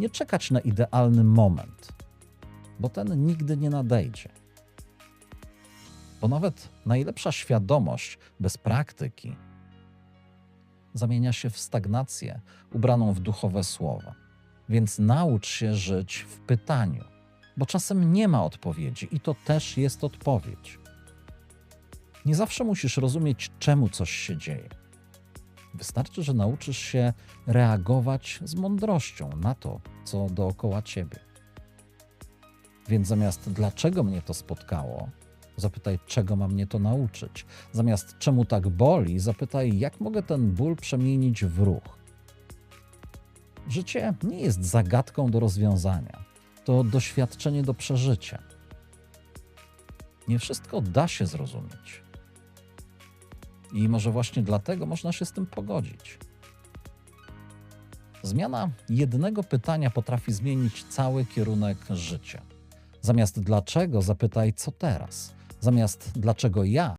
Nie czekać na idealny moment, bo ten nigdy nie nadejdzie. Bo nawet najlepsza świadomość bez praktyki zamienia się w stagnację ubraną w duchowe słowa. Więc naucz się żyć w pytaniu, bo czasem nie ma odpowiedzi i to też jest odpowiedź. Nie zawsze musisz rozumieć, czemu coś się dzieje. Wystarczy, że nauczysz się reagować z mądrością na to, co dookoła ciebie. Więc zamiast dlaczego mnie to spotkało, zapytaj, czego ma mnie to nauczyć. Zamiast czemu tak boli, zapytaj, jak mogę ten ból przemienić w ruch. Życie nie jest zagadką do rozwiązania, to doświadczenie do przeżycia. Nie wszystko da się zrozumieć. I może właśnie dlatego można się z tym pogodzić. Zmiana jednego pytania potrafi zmienić cały kierunek życia. Zamiast dlaczego, zapytaj co teraz. Zamiast dlaczego ja,